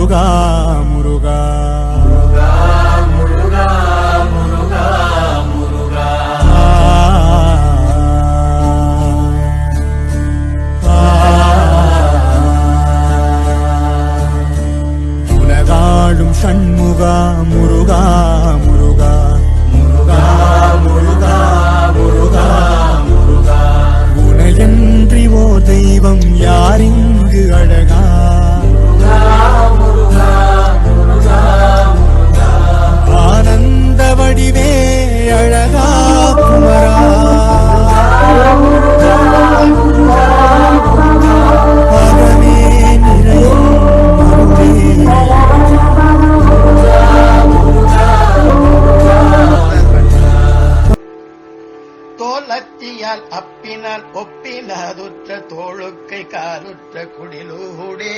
முருகா முருகா சண்முகா முருகா முருகா முருகா ஒப்பினாதுற்ற தோளுக்கை காலுற்ற குடிலூடே.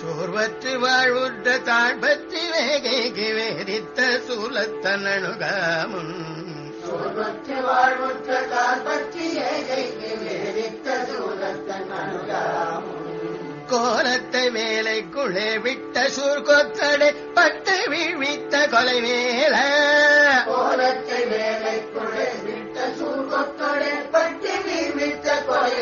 சோர்வற்று வாழ்வுற்ற தாழ்பற்றி வேகைக்கு வேதித்த சூலத்தனணுகாமுன் சோர்வற்று வாழ்வுற்ற தாழ்பற்றி வேகைக்கு கோலத்தை வேலைக்குள்ளே விட்ட சூர்கொத்தடை பட்டு வீழ்வித்த கொலை வேல கோலத்தை வேலைக்குள்ளே விட்ட சூர்கொத்தடை பட்டு வீழ்வித்த கொலை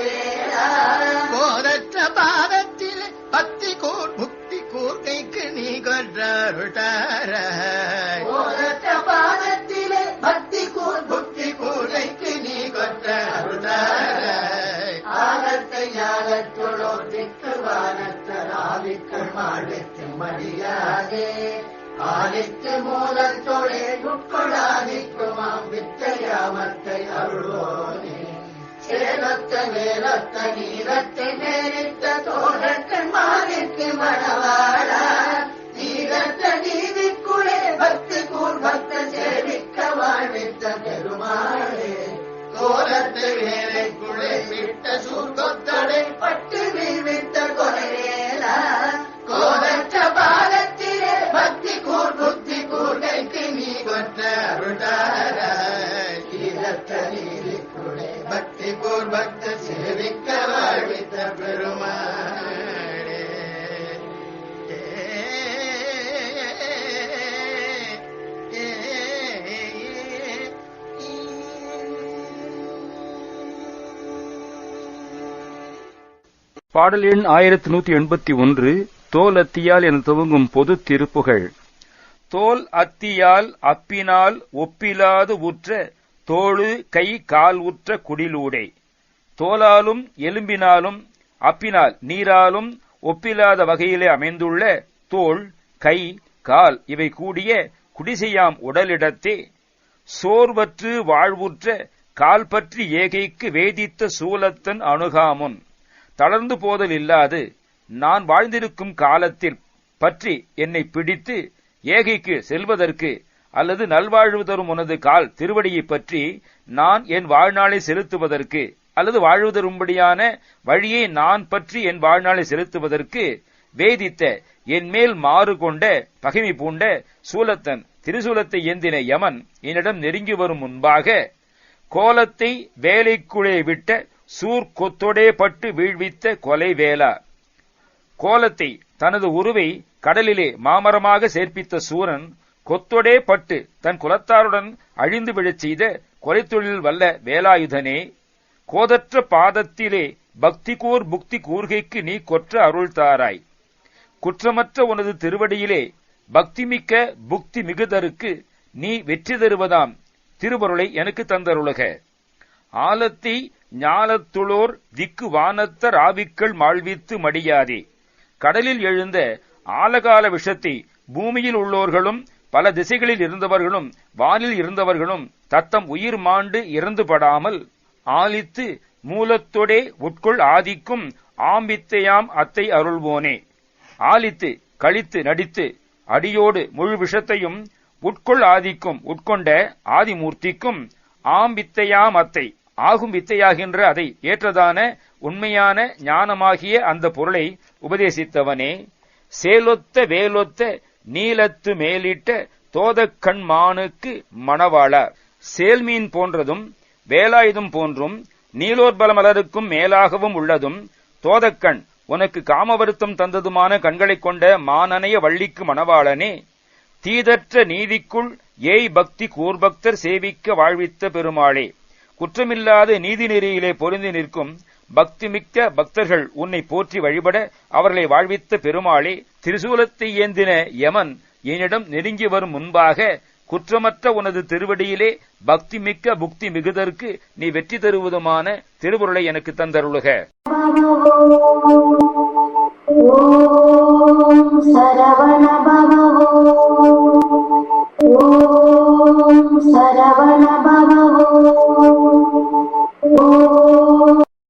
வானத்தராவிக்கள் மடியாதே ஆதித்து மூலத்தோடே உட்கொள்ளாதிக்குமாம் வித்தையாமத்தை அருளோனே. சேலத்த மேலத்த நீலத்தை மேலித்த கீழத்த பக்தி கூர் பக்த சேவிக்க வாழ்வித்த பெருமாளே பாடல் எண் ஆயிரத்தி நூத்தி எண்பத்தி ஒன்று தோல் அத்தியால் என துவங்கும் பொது திருப்புகழ் தோல் அத்தியால் அப்பினால் ஒப்பிலாது உற்ற தோளு கை கால் உற்ற குடிலூடே. தோலாலும் எலும்பினாலும் அப்பினால் நீராலும் ஒப்பில்லாத வகையிலே அமைந்துள்ள தோள் கை கால் இவை கூடிய குடிசையாம் உடலிடத்தே. சோர்வற்று வாழ்வுற்ற கால் பற்றி ஏகைக்கு வேதித்த சூலத்தன் அணுகாமுன். தளர்ந்து போதல் இல்லாது நான் வாழ்ந்திருக்கும் காலத்தில் பற்றி என்னை பிடித்து ஏகைக்கு செல்வதற்கு அல்லது நல்வாழ்வு தரும் உனது கால் திருவடியை பற்றி நான் என் வாழ்நாளை செலுத்துவதற்கு அல்லது வாழ்வு தரும்படியான வழியை நான் பற்றி என் வாழ்நாளை செலுத்துவதற்கு வேதித்த என் மேல் மாறு கொண்ட பகைமை பூண்ட சூலத்தன் திருசூலத்தை ஏந்தின யமன் என்னிடம் நெருங்கி வரும் முன்பாக கோலத்தை வேலைக்குள்ளே விட்ட சூர் கொத்தொடே பட்டு வீழ்வித்த கொலை வேளா. கோலத்தை தனது உருவை கடலிலே மாமரமாக சேர்ப்பித்த சூரன் கொத்தொடே பட்டு தன் குலத்தாருடன் அழிந்து விழச் செய்த கொலைத்தொழில் வல்ல வேலாயுதனே கோதற்ற பாதத்திலே பக்தி கூர் புக்தி கூர்கைக்கு நீ கொற்ற அருள்தாராய் குற்றமற்ற உனது திருவடியிலே பக்திமிக்க புக்தி மிகுதருக்கு நீ வெற்றி தருவதாம். திருவருளை எனக்கு தந்தருளக. ஆலத்தை ஞாலத்துளோர் திக்கு வானத்த ராவிக்கள் மாழ்வித்து மடியாதே. கடலில் எழுந்த ஆலகால விஷத்தை பூமியில் உள்ளோர்களும் பல திசைகளில் இருந்தவர்களும் வானில் இருந்தவர்களும் தத்தம் உயிர் மாண்டு இறந்துபடாமல் ஆலித்து மூலத்தொடே உட்கொள் ஆதிக்கும் ஆம்பித்தையாம் அத்தை அருள்வோனே. ஆலித்து கழித்து நடித்து அடியோடு முழு விஷத்தையும் உட்கொள் ஆதிக்கும் உட்கொண்ட ஆதிமூர்த்திக்கும் ஆம்பித்தையாம் அத்தை. ஆகும் வித்தையாகின்ற அதை ஏற்றதான உண்மையான ஞானமாகிய அந்த பொருளை உபதேசித்தவனே. சேலொத்த வேலொத்த நீலத்து மேலிட்ட தோதக்கண் மானுக்கு மணவாளா. சேல்மீன் போன்றதும் வேலாயுதம் போன்றும் நீலோர்பல மலருக்கும் மேலாகவும் உள்ளதும் தோதக்கண் உனக்கு காமவருத்தம் தந்ததுமான கண்களைக் கொண்ட மானனைய வள்ளிக்கு மணவாளனே தீதற்ற நீதிக்குள் ஏய் பக்தி கூர்பக்தர் சேவிக்க வாழ்வித்த பெருமாளே. குற்றமில்லாத நீதி நெறியிலே பொருந்தி நிற்கும் பக்திமிக்க பக்தர்கள் உன்னை போற்றி வழிபட அவர்களை வாழ்வித்த பெருமாளே திரிசூலத்தை ஏந்தின யமன் என்னிடம் நெருங்கி வரும் முன்பாக குற்றமற்ற உனது திருவடியிலே பக்தி மிக்க புக்தி மிகுதற்கு நீ வெற்றி தருவதுமான திருவுருளை எனக்கு தந்தருளுக. சரவணபவ